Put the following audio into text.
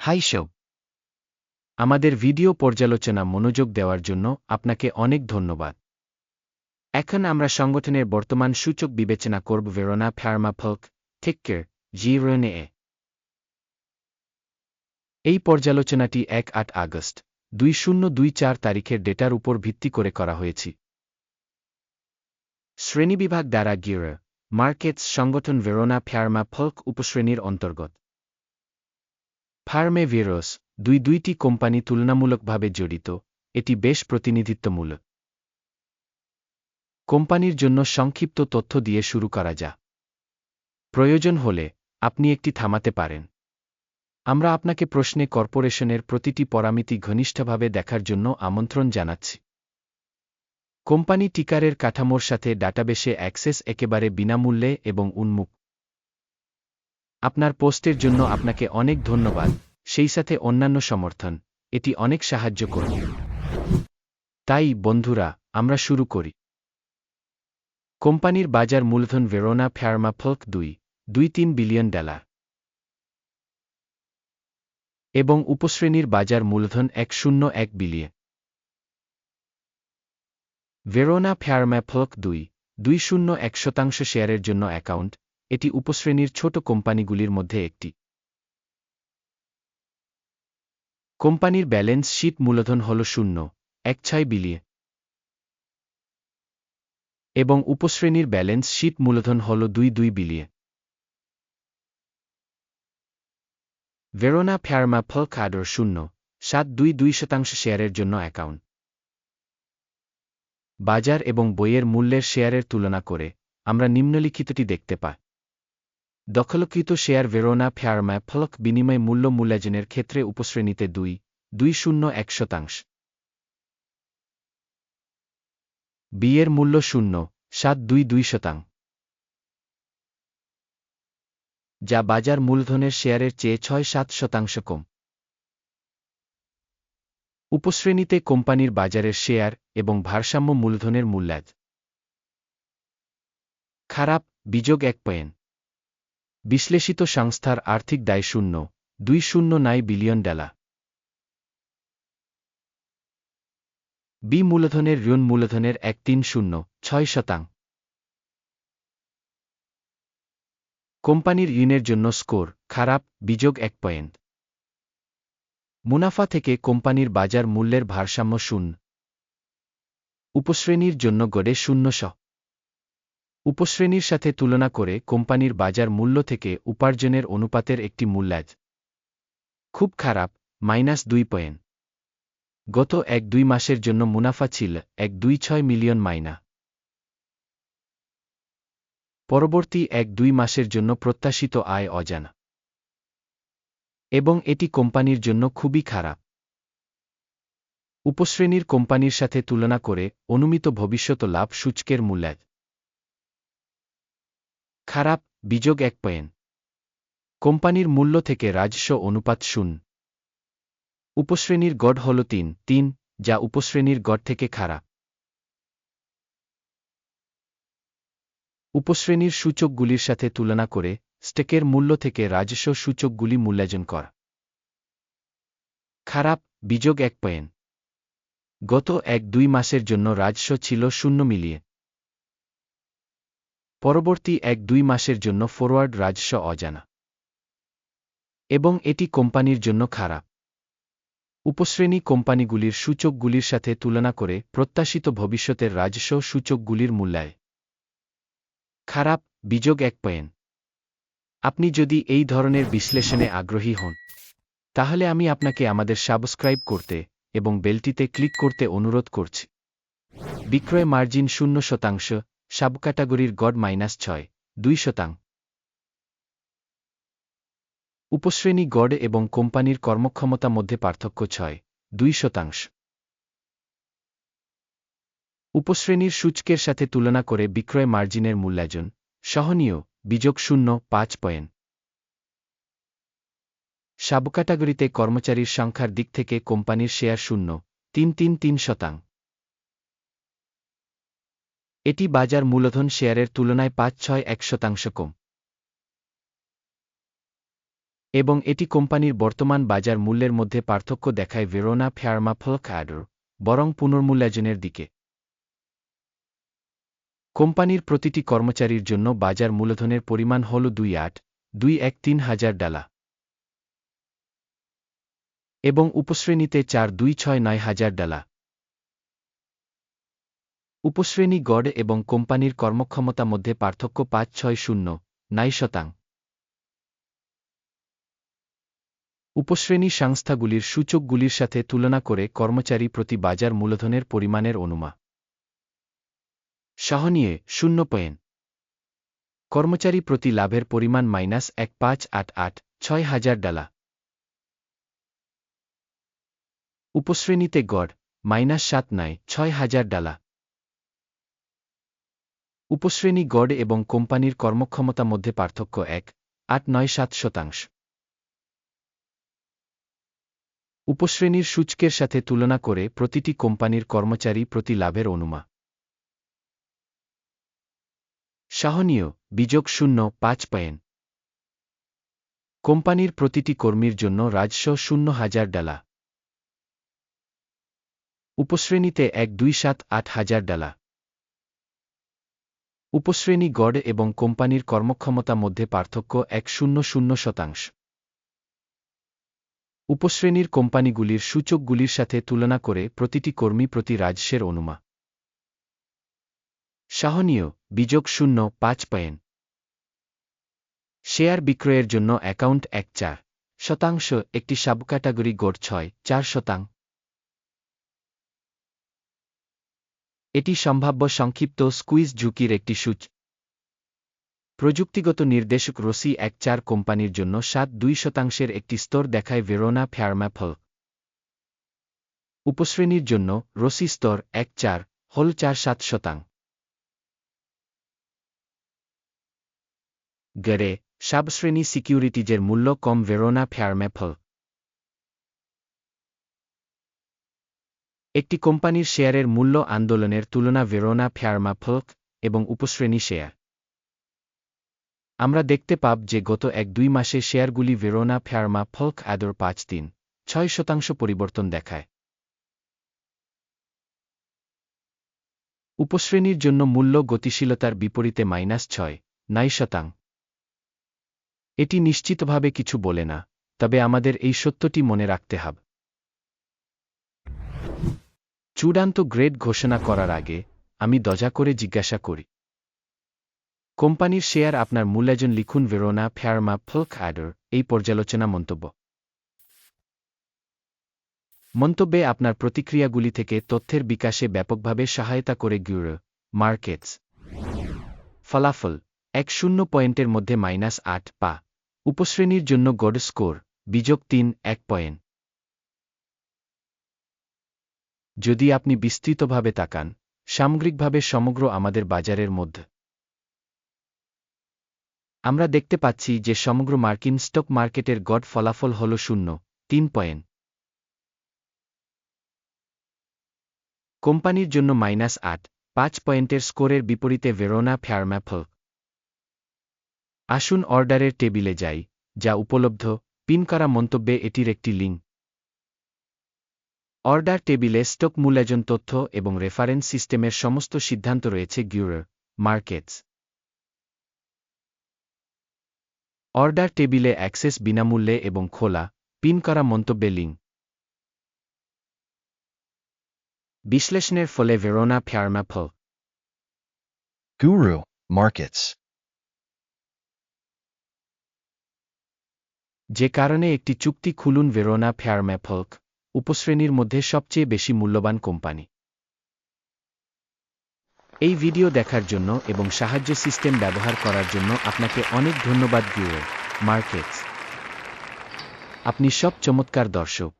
High সব আমাদের video পর্যালোচনা মনোযোগ দেওয়ার জন্য আপনাকে অনেক ধন্যবাদ। এখন আমরা সংগঠনের বর্তমান সূচক বিবেচনা করব ভেরোনা ফ্যার্মা ফল্ক থেক্কের জিরোনে এই পর্যালোচনাটি এক আট আগস্ট, দুই শূন্য দুই চার তারিখের ডেটার উপর ভিত্তি করে করা হয়েছে। শ্রেণীবিভাগ দ্বারা গির মার্কেটস সংগঠন ভেরোনা ফ্যার্মা ফল্ক উপশ্রেণীর অন্তর্গত। ফার্মে ভিরোস দুই দুইটি কোম্পানি তুলনামূলকভাবে জড়িত, এটি বেশ প্রতিনিধিত্বমূলক। কোম্পানির জন্য সংক্ষিপ্ত তথ্য দিয়ে শুরু করা যা প্রয়োজন হলে আপনি একটি থামাতে পারেন। আমরা আপনাকে প্রশ্নে কর্পোরেশনের প্রতিটি পরামিতি ঘনিষ্ঠভাবে দেখার জন্য আমন্ত্রণ জানাচ্ছি। কোম্পানি টিকারের কাঠামোর সাথে ডাটাবেসে অ্যাক্সেস একেবারে বিনামূল্যে এবং উন্মুখ আপনার পোস্টের জন্য আপনাকে অনেক ধন্যবাদ। সেই সাথে অন্যান্য সমর্থন, এটি অনেক সাহায্য করবে। তাই, বন্ধুরা, আমরা শুরু করি। কোম্পানির বাজার মূলধন ভেরোনা ফ্যার্মা দুই দুই তিন বিলিয়ন ডলার। এবং উপশ্রেণীর বাজার মূলধন এক শূন্য এক বিলিয়ন। ভেরোনা ফ্যার্মা দুই দুই শূন্য এক শতাংশ শেয়ারের জন্য অ্যাকাউন্ট এটি উপশ্রেণীর ছোট কোম্পানিগুলির মধ্যে একটি। কোম্পানির ব্যালেন্স শীট মূলধন হল শূন্য, এক ছয় বিলিয়ে এবং উপশ্রেণীর ব্যালেন্স শীট মূলধন হল দুই দুই বিলিয়ন। ভেরোনা ফ্যারমা ফল খাডর শূন্য, সাত দুই দুই শতাংশ শেয়ারের জন্য অ্যাকাউন্ট। বাজার এবং বইয়ের মূল্যের শেয়ারের তুলনা করে আমরা নিম্নলিখিতটি দেখতে পাই দখলকৃত শেয়ার ভেরোনা ফ্যার্মা ফলক বিনিময় মূল্য মূল্যায়নের ক্ষেত্রে উপশ্রেণীতে দুই দুই শূন্য এক শতাংশ। বিয়ের মূল্য শূন্য, সাত দুই দুই শতাংশ যা বাজার মূলধনের শেয়ারের চেয়ে ছয় সাত শতাংশ কম। উপশ্রেণীতে কোম্পানির বাজারের শেয়ার এবং ভারসাম্য মূলধনের মূল্যায় খারাপ, বিযোগ এক পয়েন্ট। বিশ্লেষিত সংস্থার আর্থিক দায় শূন্য, দুই শূন্য নাই বিলিয়ন ডলার। বি মূলধনের ঋণ মূলধনের এক তিন শূন্য, ছয় শতাং। কোম্পানির ঋণের জন্য স্কোর, খারাপ, বিযোগ এক পয়েন্ট। মুনাফা থেকে কোম্পানির বাজার মূল্যের ভারসাম্য শূন্য। উপশ্রেণীর জন্য গড়ে শূন্য শ। উপশ্রেণীর সাথে তুলনা করে কোম্পানির বাজার মূল্য থেকে উপার্জনের অনুপাতের একটি মূল্যাজ খুব খারাপ, মাইনাস দুই পয়েন্ট। গত এক দুই মাসের জন্য মুনাফা ছিল এক দুই ছয় মিলিয়ন মাইনা। পরবর্তী এক দুই মাসের জন্য প্রত্যাশিত আয় অজানা। এবং এটি কোম্পানির জন্য খুবই খারাপ। উপশ্রেণীর কোম্পানির সাথে তুলনা করে অনুমিত ভবিষ্যৎ লাভ সূচকের মূল্যাজ খারাপ বিযোগ এক পয়েন্ট। কোম্পানির মূল্য থেকে রাজস্ব অনুপাত শূন্য। উপশ্রেণীর গড় হল তিন তিন, যা উপশ্রেণীর গড় থেকে খারাপ। উপশ্রেণীর সূচকগুলির সাথে তুলনা করে স্টেকের মূল্য থেকে রাজস্ব সূচকগুলি মূল্যায়ন করা। খারাপ বিযোগ এক পয়েন্ট। গত এক দুই মাসের জন্য রাজস্ব ছিল শূন্য মিলিয়ন। পরবর্তী এক দুই মাসের জন্য ফরওয়ার্ড রাজস্ব অজানা। এবং এটি কোম্পানির জন্য খারাপ। উপশ্রেণী কোম্পানিগুলির সূচকগুলির সাথে তুলনা করে প্রত্যাশিত ভবিষ্যতের রাজস্ব সূচকগুলির মূল্যায়। খারাপ, বিযোগ এক পয়েন আপনি যদি এই ধরনের বিশ্লেষণে আগ্রহী হন, তাহলে আমি আপনাকে আমাদের সাবস্ক্রাইব করতে এবং বেলটিতে ক্লিক করতে অনুরোধ করছি। বিক্রয় মার্জিন শূন্য শতাংশ সাব ক্যাটাগরির গড মাইনাস ছয়, দুই শতাং। উপশ্রেণী গড় এবং কোম্পানির কর্মক্ষমতা মধ্যে পার্থক্য ছয়, দুই শতাংশ। উপশ্রেণীর সূচকের সাথে তুলনা করে বিক্রয় মার্জিনের মূল্যায়ন, সহনীয়, বিযোগ শূন্য, পাঁচ পয়েন্ট। সাবক্যাটাগরিতে কর্মচারীর সংখ্যার দিক থেকে কোম্পানির শেয়ার শূন্য, তিন তিন তিন শতাং। এটি বাজার মূলধন শেয়ারের তুলনায় পাঁচ ছয় এক শতাংশ কম। এবং এটি কোম্পানির বর্তমান বাজার মূল্যের মধ্যে পার্থক্য দেখায় ভেরোনা ফেয়ারমা ফলক অ্যাডর বরং পুনর্মূল্যায়নের দিকে। কোম্পানির প্রতিটি কর্মচারীর জন্য বাজার মূলধনের পরিমাণ হল দুই আট, দুই এক তিন হাজার ডালা এবং উপশ্রেণীতে চার দুই ছয় নয় হাজার ডালা উপশ্রেণী গড় এবং কোম্পানির কর্মক্ষমতা মধ্যে পার্থক্য পাঁচ, ছয়, শূন্য নাই শতাং। উপশ্রেণী সংস্থাগুলির সূচকগুলির সাথে তুলনা করে কর্মচারী প্রতি বাজার মূলধনের পরিমাণের অনুমা। সহনীয়, শূন্য পয়েন্ট। কর্মচারী প্রতি লাভের পরিমাণ মাইনাস এক, পাঁচ, আট আট, ছয় হাজার ডালা উপশ্রেণীতে গড়, মাইনাস সাত, নয়, ছয় হাজার ডালা উপশ্রেণী গড় এবং কোম্পানির কর্মক্ষমতা মধ্যে পার্থক্য এক, আট, নয়, সাত শতাংশ। উপশ্রেণীর সূচকের সাথে তুলনা করে প্রতিটি কোম্পানির কর্মচারী প্রতি লাভের অনুমা। সহনীয়, বিযোগ শূন্য, পাঁচ পয়েন্ট। কোম্পানির প্রতিটি কর্মীর জন্য রাজস্ব শূন্য হাজার ডালা উপশ্রেণীতে এক, দুই, সাত, আট হাজার ডালা উপশ্রেণী গড় এবং কোম্পানির কর্মক্ষমতা মধ্যে পার্থক্য এক শূন্য শূন্য শতাংশ। উপশ্রেণীর কোম্পানিগুলির সূচকগুলির সাথে তুলনা করে প্রতিটি কর্মী প্রতি রাজস্বের অনুমা। সহনীয়, বিযোগ শূন্য পাঁচ পয়েন্ট। শেয়ার বিক্রয়ের জন্য অ্যাকাউন্ট এক চার শতাংশ, একটি সাবক্যাটাগরি গড় ছয় চার শতাং এটি সম্ভাব্য সংক্ষিপ্ত স্কুইজ ঝুঁকির একটি সূচ। প্রযুক্তিগত নির্দেশক রসি এক চার কোম্পানির জন্য সাত দুই শতাংশের একটি স্তর দেখায় ভেরোনা ফ্যারম্যাফল উপশ্রেণীর জন্য রসি স্তর এক চার, হল চার সাত শতাং। গড়ে, সাবশ্রেণী সিকিউরিটিজের মূল্য কম ভেরোনা ফ্যারম্যাফল একটি কোম্পানির শেয়ারের মূল্য আন্দোলনের তুলনা ভেরোনা ফ্যারমা ফলক এবং উপশ্রেণী শেয়ার। আমরা দেখতে পাব যে গত এক দুই মাসে শেয়ারগুলি ভেরোনা ফ্যারমা ফলক আদর পাঁচ তিন, ছয় শতাংশ পরিবর্তন দেখায়। উপশ্রেণীর জন্য মূল্য গতিশীলতার বিপরীতে মাইনাস ছয় নাই শতাং। এটি নিশ্চিতভাবে কিছু বলে না, তবে আমাদের এই সত্যটি মনে রাখতে হবে। চূড়ান্ত গ্রেড ঘোষণা করার আগে আমি দজা করে জিজ্ঞাসা করি। কোম্পানির শেয়ার আপনার মূল্যায়জন লিখুন ভেরোনা ফেয়ারমা ফলক অ্যাডর এই পর্যালোচনা মন্তব্য। মন্তব্যে আপনার প্রতিক্রিয়াগুলি থেকে তথ্যের বিকাশে ব্যাপকভাবে সহায়তা করে গিউর মার্কেটস ফলাফল, এক শূন্য পয়েন্টের মধ্যে মাইনাস আট পা। উপশ্রেণীর জন্য গড স্কোর বিযোগ তিন, এক পয়েন্ট। যদি আপনি বিস্তৃতভাবে তাকান, সামগ্রিকভাবে সমগ্র আমাদের বাজারের মধ্যে। আমরা দেখতে পাচ্ছি যে সমগ্র মার্কিন স্টক মার্কেটের গড ফলাফল হল শূন্য, তিন পয়েন্ট। কোম্পানির জন্য মাইনাস আট, পাঁচ পয়েন্টের স্কোরের বিপরীতে ভেরোনা ফ্যারম্যাফল আসুন অর্ডারের টেবিলে যাই, যা উপলব্ধ পিন করা মন্তব্যে এটির একটি লিঙ্ক। অর্ডার টেবিলে স্টক মূল্যায়জন তথ্য এবং রেফারেন্স সিস্টেমের সমস্ত সিদ্ধান্ত রয়েছে গিউর মার্কেটস অর্ডার টেবিলে অ্যাক্সেস বিনামূল্যে এবং খোলা পিন করা মন্তব্যে লিঙ্ক। বিশ্লেষণের ফলে ভেরোনা ফ্যারম্যাফল Guru Markets. যে কারণে একটি চুক্তি খুলুন ভেরোনা ফ্যারম্যাফলক উপশ্রেণীর মধ্যে সবচেয়ে বেশি মূল্যবান কোম্পানি। এই ভিডিও দেখার জন্য এবং সাহায্য সিস্টেম ব্যবহার করার জন্য আপনাকে অনেক ধন্যবাদ গিয়ে মার্কেটস। আপনি সব চমৎকার দর্শক।